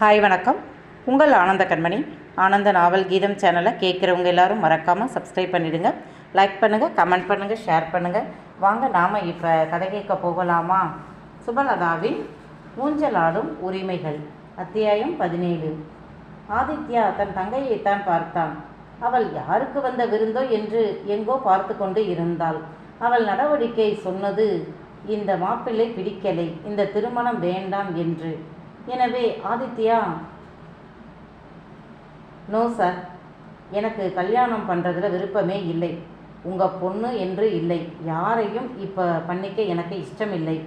Hi வணக்கம். உங்கள் ஆனந்த கண்மணி. ஆனந்த நாவல் கீதம் சேனலை கேட்குறவங்க எல்லாரும் மறக்காமல் சப்ஸ்கிரைப் பண்ணிடுங்க. லைக் பண்ணுங்கள் கமெண்ட் பண்ணுங்கள் ஷேர் பண்ணுங்கள் வாங்க நாம் இப்போ கதை கேட்க போகலாமா? சுபலதாவின் ஊஞ்சலாடும் உரிமைகள் அத்தியாயம் பதினேழு. ஆதித்யா தன் தங்கையைத்தான் பார்த்தான். அவள் யாருக்கு வந்த விருந்தோ என்று எங்கோ பார்த்து கொண்டு இருந்தாள். அவள் நடவடிக்கை சொன்னது இந்த மாப்பிள்ளை பிடிக்கலை இந்த திருமணம் வேண்டாம் என்று. எனவே ஆதித்யா. No sir. எனக்கு கல்யாணம் பண்ணுறதுல விருப்பமே இல்லை. உங்கள் பொண்ணு என்று இல்லை. யாரையும் இப்போ பண்ணிக்க எனக்கு இஷ்டமில்லை.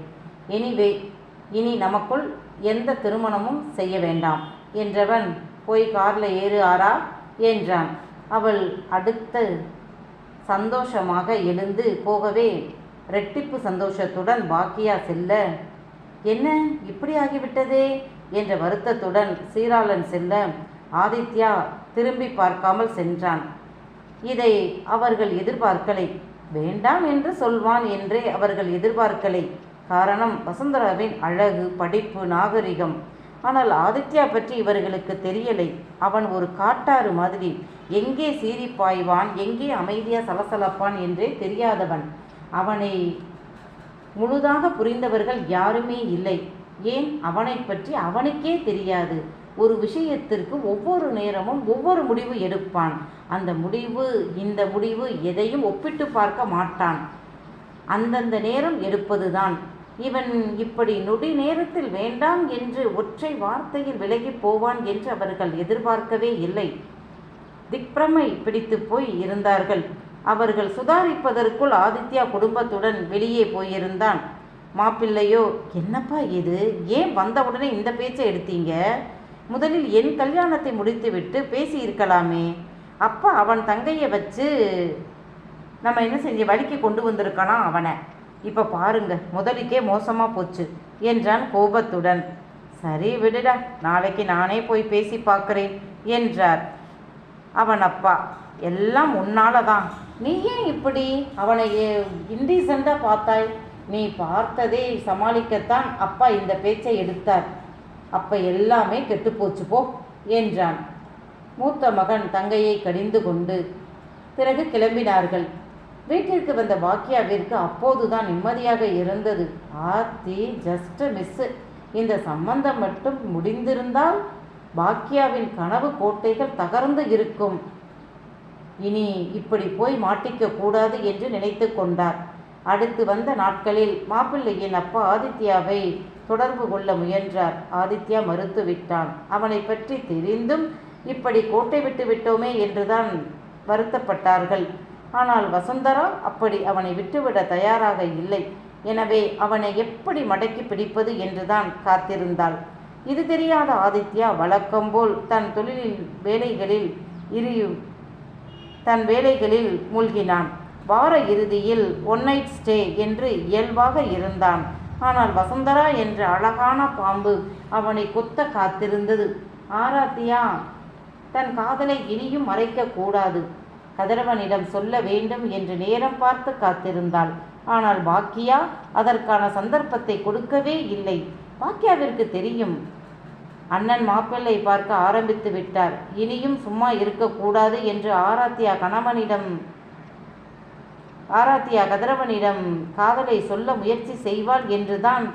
எனிவே இனி நமக்குள் எந்த திருமணமும் செய்ய வேண்டாம். என்றவன் போய் காரில் ஏறு ஆறா என்றான். அவள் அடுத்த சந்தோஷமாக எழுந்து போகவே ரெட்டிப்பு சந்தோஷத்துடன் பாக்கியா செல்ல என்ன இப்படி ஆகிவிட்டதே? என்ற வருத்தத்துடன் சீராளன் செல்ல ஆதித்யா திரும்பி பார்க்காமல் சென்றான். இதை அவர்கள் எதிர்பார்க்கலை. வேண்டாம் என்று சொல்வான் என்றே அவர்கள் எதிர்பார்க்கலை. காரணம் வசுந்தராவின் அழகு படிப்பு நாகரிகம். ஆனால் ஆதித்யா பற்றி இவர்களுக்கு தெரியலை. அவன் ஒரு காட்டாறு மாதிரி. எங்கே சீறி பாய்வான் எங்கே அமைதியாக சலசலப்பான் என்றே தெரியாதவன். அவனை முழுதாக புரிந்தவர்கள் யாருமே இல்லை. ஏன்? அவனை பற்றி அவனுக்கே தெரியாது. ஒரு விஷயத்திற்கு ஒவ்வொரு நேரமும் ஒவ்வொரு முடிவு எடுப்பான். அந்த முடிவு இந்த முடிவு எதையும் ஒப்பிட்டு பார்க்க மாட்டான். அந்தந்த நேரம் எடுப்பதுதான். இவன் இப்படி நொடி நேரத்தில் வேண்டாம் என்று ஒற்றை வார்த்தையில் விலகி போவான் என்று அவர்கள் எதிர்பார்க்கவே இல்லை. திக்பிரமை பிடித்து போய் இருந்தார்கள். அவர்கள் சுதாரிப்பதற்குள் ஆதித்யா குடும்பத்துடன் வெளியே போயிருந்தான். மாப்பிள்ளையோ என்னப்பா இது? ஏன் வந்தவுடனே இந்த பேச்சை எடுத்தீங்க? முதலில் என் கல்யாணத்தை முடித்துவிட்டு பேசி இருக்கலாமே அப்பா அவன் தங்கையை வச்சு நம்ம என்ன செஞ்ச வழிக்கு கொண்டு வந்திருக்கானா அவனை? இப்போ பாருங்க முதலுக்கே மோசமாக போச்சு என்றான் கோபத்துடன். சரி விடுடா நாளைக்கு நானே போய் பேசி பார்க்குறேன் என்றார் அவன் அப்பா எல்லாம் உன்னால தான் நீ ஏன் இப்படி? அவனை இன்டீசெண்டாக பார்த்தாய். நீ பார்த்ததை சமாளிக்கத்தான் அப்பா இந்த பேச்சை எடுத்தார். அப்ப எல்லாமே கெட்டுப்போச்சு போ என்றான். மூத்த மகன் தங்கையை கடிந்து கொண்டு பிறகு கிளம்பினார்கள். வீட்டிற்கு வந்த பாக்கியாவிற்கு அப்போதுதான் நிம்மதியாக இருந்தது. ஆத்தி ஜஸ்ட் மிஸ்ஸு இந்த சம்பந்தம் மட்டும் முடிந்திருந்தால் பாக்கியாவின் கனவு கோட்டைகள் தகர்ந்து இருக்கும். இனி இப்படி போய் மாட்டிக்க கூடாது என்று நினைத்து கொண்டார். அடுத்து வந்த நாட்களில் மாப்பிள்ளையின் அப்பா ஆதித்யாவை தொடர்பு கொள்ள முயன்றார். ஆதித்யா மறுத்து விட்டான் அவனை பற்றி தெரிந்தும் இப்படி கோட்டை விட்டு விட்டோமே என்றுதான் வருத்தப்பட்டார்கள். ஆனால் வசுந்தரா அப்படி அவனை விட்டுவிட தயாராக இல்லை. எனவே அவனை எப்படி மடக்கி பிடிப்பது என்றுதான் காத்திருந்தாள். இது தெரியாத ஆதித்யா வழக்கம்போல் தன் தொழிலில் வேலைகளில் இரு தன் வேலைகளில் மூழ்கினான். வார இறுதியில் ஒன் நைட் ஸ்டே என்று இயல்பாக இருந்தான். ஆனால் வசுந்தரா என்ற அழகான பாம்பு அவனை கொத்த காத்திருந்தது. ஆராத்தியா தன் காதலை இனியும் மறைக்கக்கூடாது கதிரவனிடம் சொல்ல வேண்டும் என்று நேரம் பார்த்து காத்திருந்தாள். ஆனால் பாக்கியா அதற்கான சந்தர்ப்பத்தை கொடுக்கவே இல்லை. பாக்கியாவிற்கு தெரியும். அண்ணன் மாப்பிள்ளை பார்க்க ஆரம்பித்து விட்டார். இனியும் சும்மா இருக்கக்கூடாது என்று ஆராத்தியா கணவனிடம் ஆராத்தியா கதிரவனிடம் காதலை சொல்ல முயற்சி செய்வாள் என்றுதான்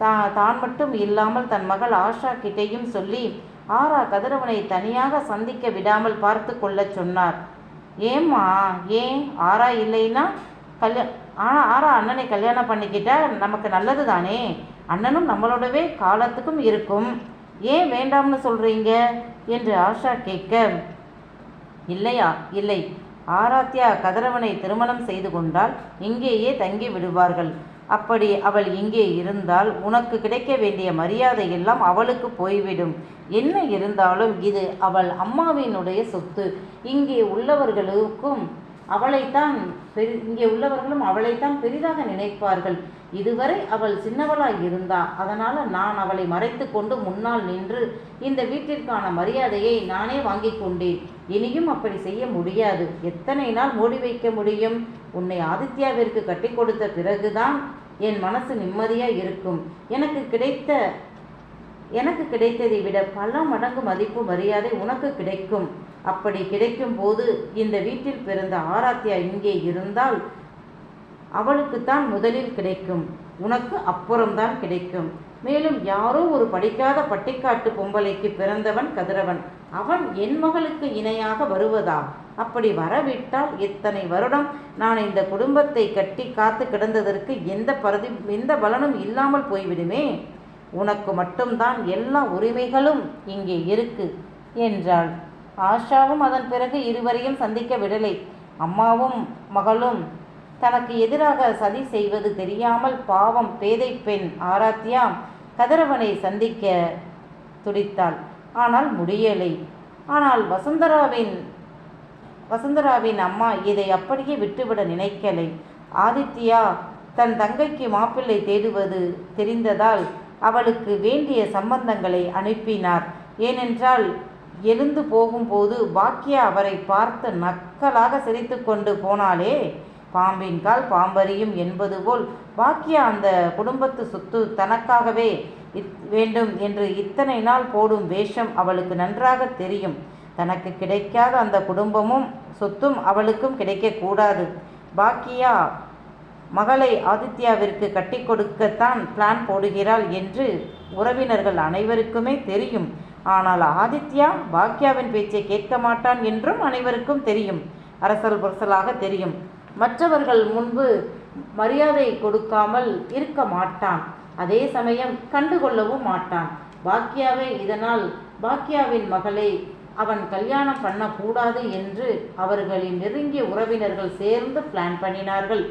தா தான் மட்டும் இல்லாமல் தன் மகள் ஆஷா கிட்டேயும் சொல்லி ஆரா கதிரவனை தனியாக சந்திக்க விடாமல் பார்த்து கொள்ள சொன்னார். ஏம்மா ஏன்? ஆரா இல்லைன்னா கல்யா ஆனால் ஆரா அண்ணனை கல்யாணம் பண்ணிக்கிட்டா நமக்கு நல்லது தானே அண்ணனும் நம்மளோடவே காலத்துக்கும் இருக்கும். ஏன் வேண்டாம்னு சொல்கிறீங்க என்று ஆஷா கேட்க இல்லையா இல்லை. ஆராத்யா கதிரவனை திருமணம் செய்து கொண்டால் இங்கேயே தங்கி விடுவார்கள். அப்படி அவள் இங்கே இருந்தால் உனக்கு கிடைக்க வேண்டிய மரியாதை எல்லாம் அவளுக்கு போய்விடும். என்ன இருந்தாலும் இது அவள் அம்மாவினுடைய சொத்து. இங்கே உள்ளவர்களுக்கும் அவளைத்தான் பெரி இங்கே உள்ளவர்களும் அவளைத்தான் பெரிதாக நினைப்பார்கள். இதுவரை அவள் சின்னவளாய் இருந்தா அதனால் நான் அவளை மறைத்து கொண்டு முன்னால் நின்று இந்த வீட்டிற்கான மரியாதையை நானே வாங்கி கொண்டேன். இனியும் அப்படி செய்ய முடியாது. எத்தனை நாள் மூடி வைக்க முடியும்? உன்னை ஆதித்யாவிற்கு கட்டி கொடுத்த பிறகுதான் என் மனசு நிம்மதியாக இருக்கும். எனக்கு கிடைத்த எனக்கு கிடைத்ததை விட பல மடங்கு மதிப்பு மரியாதை உனக்கு கிடைக்கும். அப்படி கிடைக்கும் போது இந்த வீட்டில் பிறந்த ஆராத்தியா இங்கே இருந்தால் அவளுக்குத்தான் முதலில் கிடைக்கும். உனக்கு அப்புறம்தான் கிடைக்கும். மேலும் யாரோ ஒரு படிக்காத பட்டிக்காட்டு பொம்பளைக்கு பிறந்தவன் கதிரவன். அவன் என் மகளுக்கு இணையாக வருவதா? அப்படி வரவிட்டால் இத்தனை வருடம்? நான் இந்த குடும்பத்தை கட்டி காத்து கிடந்ததற்கு எந்த பிரதி எந்த பலனும் இல்லாமல் போய்விடுமே. உனக்கு மட்டும்தான் எல்லா உரிமைகளும் இங்கே இருக்கு என்றாள். ஆஷாவும் அதன் பிறகு இருவரையும் சந்திக்க விடலை. அம்மாவும் மகளும் தனக்கு எதிராக சதி செய்வது தெரியாமல் பாவம் பேதை பெண் ஆராத்தியா கதிரவனை சந்திக்க துடித்தாள். ஆனால் முடியலை. ஆனால் வசுந்தராவின் வசுந்தராவின் அம்மா இதை அப்படியே விட்டுவிட நினைக்கலை. ஆதித்யா தன் தங்கைக்கு மாப்பிள்ளை தேடுவது தெரிந்ததால் அவளுக்கு வேண்டிய சம்பந்தங்களை அனுப்பினார். ஏனென்றால் எழுந்து போகும்போது பாக்கியா அவரை பார்த்து நக்கலாக சிரித்து கொண்டு போனாலே பாம்பின் கால் பாம்பறியும் என்பது போல் பாக்கியா அந்த குடும்பத்து சொத்து தனக்காகவே வேண்டும் என்று இத்தனை நாள் போடும் வேஷம் அவளுக்கு நன்றாக தெரியும். தனக்கு கிடைக்காத அந்த குடும்பமும் சொத்தும் அவளுக்கும் கிடைக்கக்கூடாது பாக்கியா மகளை ஆதித்யாவிற்கு கட்டி கொடுக்கத்தான் பிளான் போடுகிறாள் என்று உறவினர்கள் அனைவருக்குமே தெரியும். ஆனால் ஆதித்யா பாக்யாவின் பேச்சை கேட்க மாட்டான் என்றும் அனைவருக்கும் தெரியும். அரசல் புரசலாக தெரியும். மற்றவர்கள் முன்பு மரியாதை கொடுக்காமல் இருக்க மாட்டான். அதே சமயம் கண்டுகொள்ளவும் மாட்டான். பாக்யாவை இதனால் பாக்யாவின் மகளை அவன் கல்யாணம் பண்ணக்கூடாது என்று அவர்களின் நெருங்கிய உறவினர்கள் சேர்ந்து பிளான் பண்ணினார்கள்.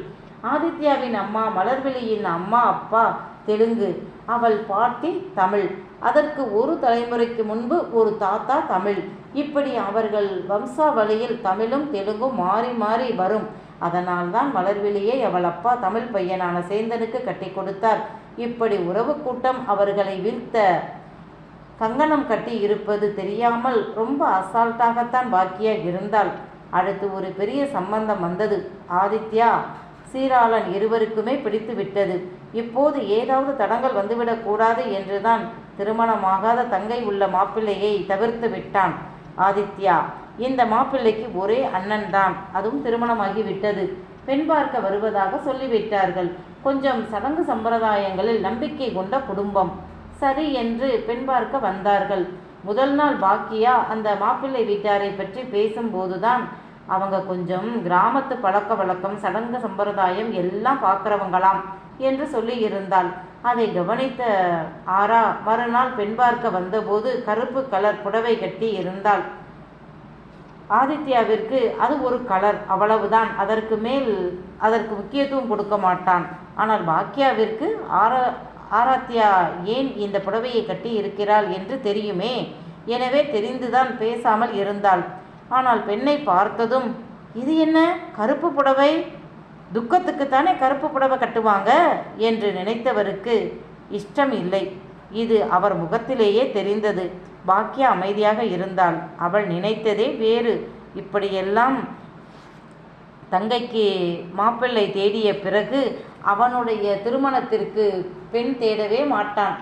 ஆதித்யாவின் அம்மா மலர்விழியின் அம்மா அப்பா தெலுங்கு அவள் பாட்டி தமிழ். அதற்கு ஒரு தலைமுறைக்கு முன்பு ஒரு தாத்தா தமிழ். இப்படி அவர்கள் வம்சாவளியில் தமிழும் தெலுங்கும் மாறி மாறி வரும். அதனால்தான் மலர்விழியை அவள் அப்பா தமிழ் பையனான சேந்தனுக்கு கட்டி கொடுத்தார். இப்படி உறவு கூட்டம் அவர்களை வீழ்த்த கங்கணம் கட்டி இருப்பது தெரியாமல் ரொம்ப அசால்ட்டாகத்தான் பாக்கியா இருந்தாள். அடுத்து ஒரு பெரிய சம்பந்தம் வந்தது. ஆதித்யா சீராளன் இருவருக்குமே பிடித்து விட்டது. இப்போது ஏதாவது தடங்கள் வந்துவிடக் கூடாது என்றுதான் திருமணமாகாத தங்கை உள்ள மாப்பிள்ளையை தவிர்த்து விட்டான் ஆதித்யா. இந்த மாப்பிள்ளைக்கு ஒரே அண்ணன் தான் அதுவும் திருமணமாகி விட்டது பெண் பார்க்க வருவதாக சொல்லிவிட்டார்கள். கொஞ்சம் சடங்கு சம்பிரதாயங்களில் நம்பிக்கை கொண்ட குடும்பம். சரி என்று பெண் பார்க்க வந்தார்கள். முதல் நாள் பாக்கியா அந்த மாப்பிள்ளை வீட்டாரை பற்றி பேசும்போதுதான் அவங்க கொஞ்சம் கிராமத்து பழக்க வழக்கம் சடங்கு சம்பிரதாயம் எல்லாம் பார்க்குறவங்களாம் என்று சொல்லி இருந்தாள். அதை கவனித்த ஆரா மறுநாள் பெண் பார்க்க வந்தபோது கருப்பு கலர் புடவை கட்டி இருந்தாள். ஆதித்யாவிற்கு அது ஒரு கலர் அவ்வளவுதான். அதற்கு மேல் அதற்கு முக்கியத்துவம் கொடுக்க மாட்டான். ஆனால் பாக்கியாவிற்கு ஆரா ஆராத்யா ஏன் இந்த புடவையை கட்டி இருக்கிறாள் என்று தெரியுமே? எனவே தெரிந்துதான் பேசாமல் இருந்தாள். ஆனால் பெண்ணை பார்த்ததும் இது என்ன? கருப்பு புடவை? துக்கத்துக்குத்தானே கருப்பு புடவை கட்டுவாங்க? என்று நினைத்தவருக்கு இஷ்டம் இல்லை இது அவர் முகத்திலேயே தெரிந்தது. பாக்கியா அமைதியாக இருந்தாள். அவள் நினைத்ததே வேறு. இப்படியெல்லாம் தங்கைக்கு மாப்பிள்ளை தேடிய பிறகு அவனுடைய திருமணத்திற்கு பெண் தேடவே மாட்டான்.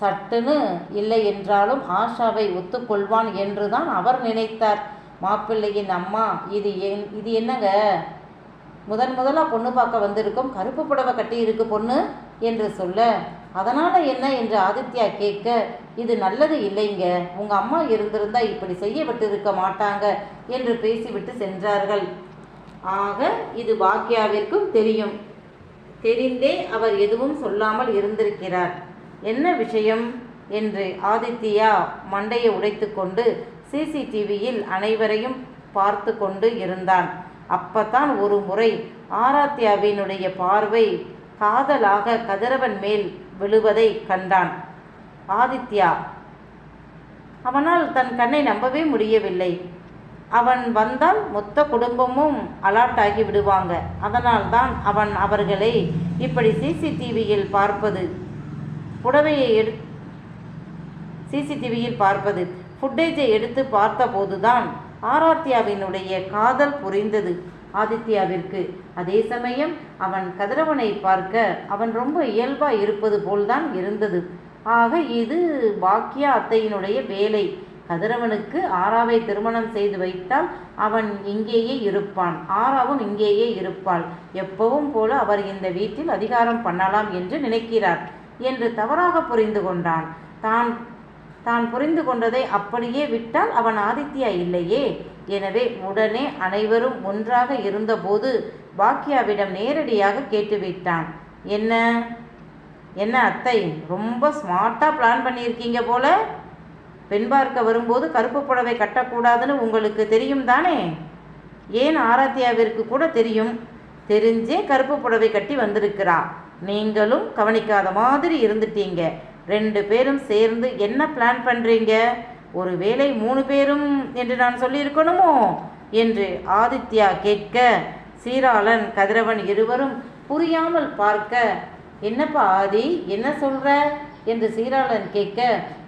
சட்டுன்னு இல்லை என்றாலும் ஆஷாவை ஒத்துக்கொள்வான் என்றுதான் அவர் நினைத்தார். மாப்பிள்ளையின் அம்மா இது என் இது என்னங்க? முதன் முதலாக பொண்ணு பார்க்க வந்திருக்கோம் கருப்பு புடவை கட்டி இருக்கு பொண்ணு என்று சொல்ல அதனால் என்ன என்று ஆதித்யா கேட்க இது நல்லது இல்லைங்க. உங்கள் அம்மா இருந்திருந்தால் இப்படி செய்யப்பட்டு இருக்க மாட்டாங்க என்று பேசிவிட்டு சென்றார்கள். ஆக இது பாக்யாவிற்கும் தெரியும். தெரிந்தே அவர் எதுவும் சொல்லாமல் இருந்திருக்கிறார். என்ன விஷயம்? என்று ஆதித்யா மண்டையை உடைத்துக்கொண்டு சிசிடிவியில் அனைவரையும் பார்த்து கொண்டு இருந்தான். அப்பத்தான் ஒரு முறை ஆராத்யாவினுடைய பார்வை காதலாக கதிரவன் மேல் விழுவதை கண்டான். ஆதித்யா அவனால் தன் கண்ணை நம்பவே முடியவில்லை. அவன் வந்தால் மொத்த குடும்பமும் அலாட் ஆகி விடுவாங்க. அதனால்தான் அவன் அவர்களை இப்படி சிசிடிவியில் பார்ப்பது புடவையை எடு சிசிடிவியில் பார்ப்பது. ஃபுட்டேஜை எடுத்து பார்த்தபோதுதான் ஆராத்யாவினுடைய காதல் புரிந்தது. ஆதித்யாவிற்கு அதே சமயம் அவன் கதிரவனை பார்க்க அவன் ரொம்ப இயல்பாக இருப்பது போல்தான் இருந்தது. ஆக இது பாக்கியா அத்தையினுடைய வேலை. கதிரவனுக்கு ஆராவை திருமணம் செய்து வைத்தால் அவன் இங்கேயே இருப்பான். ஆராவும் இங்கேயே இருப்பாள். எப்பவும் போல அவர் இந்த வீட்டில் அதிகாரம் பண்ணலாம் என்று நினைக்கிறார் என்று தவறாக புரிந்து கொண்டான். தான் தான் புரிந்து கொண்டதை அப்படியே விட்டால் அவன் ஆதித்யா இல்லையே. எனவே உடனே அனைவரும் ஒன்றாக இருந்தபோது பாக்கியாவிடம் நேரடியாக கேட்டுவிட்டான். என்ன? என்ன அத்தை ரொம்ப ஸ்மார்ட்டாக பிளான் பண்ணியிருக்கீங்க போல? பெண் பார்க்க வரும்போது கருப்பு புடவை கட்டக்கூடாதுன்னு உங்களுக்கு தெரியும் தானே? ஏன் ஆராத்தியாவிற்கு கூட தெரியும்? தெரிஞ்சே கருப்பு புடவை கட்டி வந்திருக்கிறா. நீங்களும் கவனிக்காத மாதிரி இருந்துட்டீங்க. ரெண்டு பேரும் சேர்ந்து என்ன பிளான் பண்ணுறீங்க ஒரு வேளை மூணு பேரும் என்று நான் சொல்லியிருக்கணுமோ? என்று ஆதித்யா கேட்க சீராளன் கதிரவன் இருவரும் புரியாமல் பார்க்க என்னப்பா ஆதி என்ன சொல்கிற என்று சீராளன் கேட்க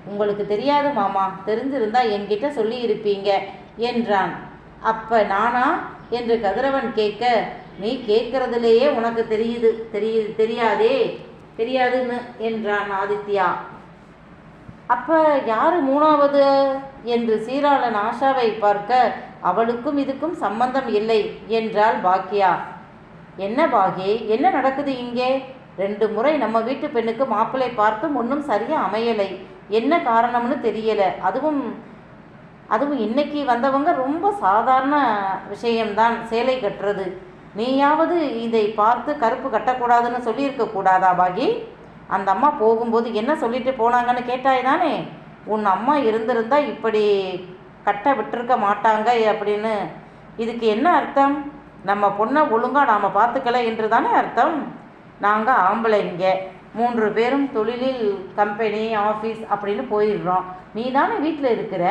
உங்களுக்கு தெரியாது மாமா தெரிஞ்சிருந்தா என்கிட்ட சொல்லியிருப்பீங்க என்றான். அப்ப நானா? என்று கதிரவன் கேட்க நீ கேட்கறதுலேயே உனக்கு தெரியுது தெரிய தெரியாதே தெரியாதுன்னு என்றான் ஆதித்யா. அப்ப யாரு மூணாவது? என்று சீராளன் ஆஷாவை பார்க்க அவளுக்கும் இதுக்கும் சம்பந்தம் இல்லை என்றாள் பாக்கியா என்ன பாகி? என்ன நடக்குது இங்கே? ரெண்டு முறை நம்ம வீட்டு பெண்ணுக்கு மாப்பிள்ளை பார்த்தும் ஒன்றும் சரியா அமையலை. என்ன காரணம்னு தெரியல. அதுவும் அதுவும் இன்னைக்கு வந்தவங்க ரொம்ப சாதாரண விஷயம்தான். சேலை கட்டுறது. நீயாவது இதை பார்த்து கருப்பு கட்டக்கூடாதுன்னு சொல்லியிருக்க கூடாதா பாகி? அந்த அம்மா போகும்போது என்ன சொல்லிட்டு போனாங்கன்னு கேட்டாய் தானே? உன் அம்மா இருந்திருந்தா இப்படி கட்ட விட்டிருக்க மாட்டாங்க அப்படின்னு. இதுக்கு என்ன அர்த்தம்? நம்ம பொண்ணை ஒழுங்காக நாம் பார்த்துக்கல என்று தானே அர்த்தம்? நாங்கள் ஆம்பளைங்க மூன்று பேரும் தொழிலில் கம்பெனி ஆஃபீஸ் அப்படின்னு போயிடுறோம். நீ தானே வீட்டில் இருக்கிற?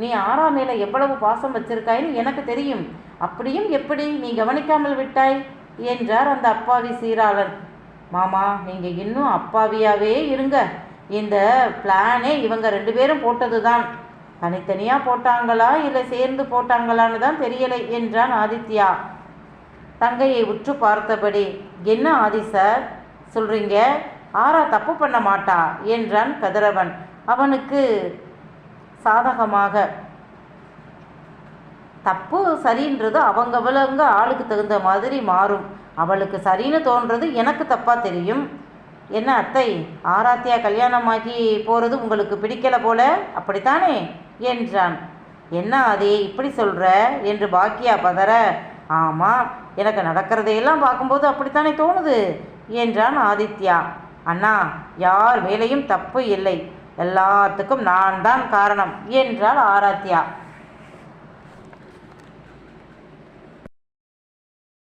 நீ ஆறா மேலே எவ்வளவு பாசம் வச்சிருக்காயின்னு எனக்கு தெரியும். அப்படியும் எப்படி நீ கவனிக்காமல் விட்டாய்? என்றார் அந்த அப்பாவி சீராளன் மாமா நீங்கள் இன்னும் அப்பாவியாவே இருங்க. இந்த பிளானே இவங்க ரெண்டு பேரும் போட்டது தான் தனித்தனியாக போட்டாங்களா இல்லை சேர்ந்து போட்டாங்களான்னு தான் தெரியலை என்றான் ஆதித்யா. தங்கையை உற்று பார்த்தபடி என்ன ஆதி சார்? சொல்கிறீங்க ஆரா தப்பு பண்ண மாட்டா? என்றான் கதிரவன். அவனுக்கு சாதகமாக. தப்பு சரின்றது அவங்கவளங்க ஆளுக்கு தகுந்த மாதிரி மாறும். அவளுக்கு சரின்னு தோன்றது எனக்கு தப்பாக தெரியும். என்ன அத்தை ஆராத்தியா கல்யாணமாகி போகிறது உங்களுக்கு பிடிக்கலை போல? அப்படித்தானே? என்றான். என்ன அதே இப்படி சொல்கிற என்று பாக்கியா பதற. ஆமாம் எனக்கு நடக்கிறதையெல்லாம் பார்க்கும்போது அப்படித்தானே தோணுது? என்றான் ஆதித்யா. அண்ணா யார் வேலையும் தப்பு இல்லை. எல்லாத்துக்கும் நான் தான் காரணம் என்றாள் ஆராத்யா.